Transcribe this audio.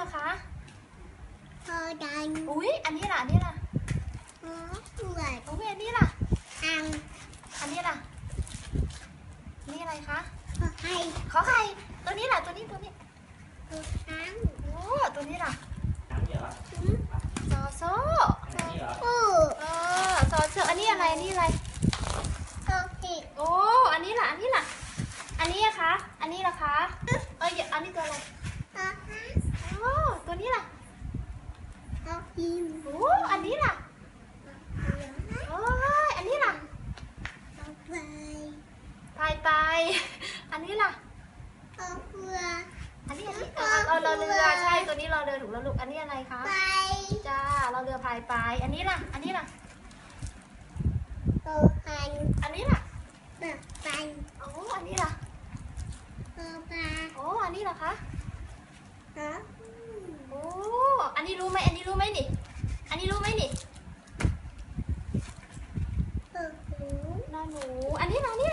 ล่ะคะพอดันอุ้ยอันนี้ล่ะอันนี้ล่ะพอปวดอุ้ยอันนี้ล่ะอังอันนี้ล่ะนี่อะไรคะพอให้ขอไข่ตัวนี้ล่ะตัวนี้ตัวนี้พอทั้งโอ้ตัวนี้ล่ะเดี๋ยวอะซอโซ่อันนี้เหรออู้เออซอโซ่อันนี้อะไรอันนี้อะไรพอผิดโอ้อันนี้ล่ะอันนี้ล่ะอันนี้อะคะอันนี้ล่ะคะเอ้ยอันนี้ตัวอะไร พอทั้ง โอ้ตัวนี้ล่ะ พอพิม โอ้อันนี้ล่ะเหลืองโอ้ยอันนี้ล่ะพอไปไปไป อันนี้ล่ะพอเพื่ออันนี้อันนี้เออเออเราเรือ ใช่ ตัวนี้เราเรือถูกแล้วลูก อันนี้อะไรคะไปจ้า เราเรือพายไป อันนี้ล่ะ อันนี้ล่ะพอหันอันนี้ล่ะแบบปันโอ้อันนี้ล่ะพอปลาโอ้อันนี้ล่ะคะฮะโอ้อันนี้รู้ไหมอันนี้รู้ไหมนี่อันนี้รู้ไหมนี่ พอ หนู อันนี้ล่ะอันนี้